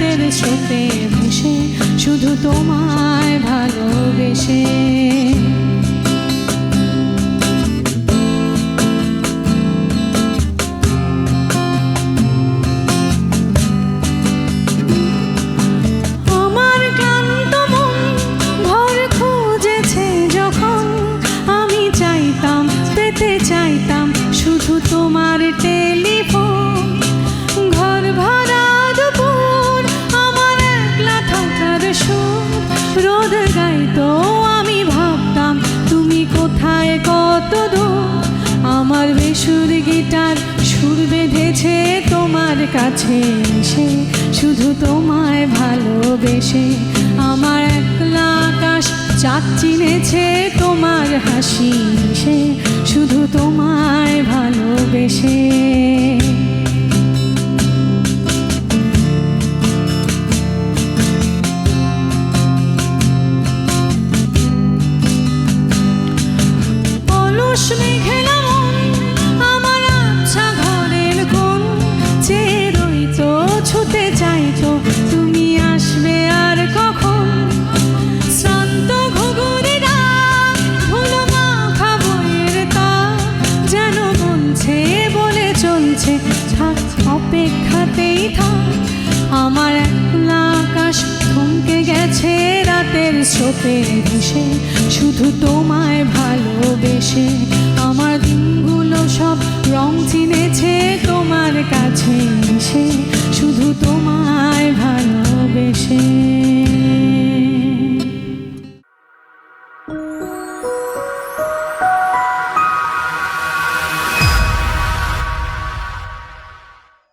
রাতের স্রোতে ভেসে শুধু তোমায় ভালোবেসে। তোমার টেলিফোন তোমার কাছে এসে, শুধু তোমায় ভালোবেসে, আমার একলা আকাশ চাঁদ চিনেছে তোমার হাসি সে শুধু তোমায় ভালোবেসে। বলছে বলে চলছে, থাক, অপেক্ষাতেই থাক। আমার একলা আকাশ থমকে গেছে রাতের স্রোতে ভেসে, শুধু তোমায় ভালোবেসে। আমার দিনগুলো সব রং চিনেছে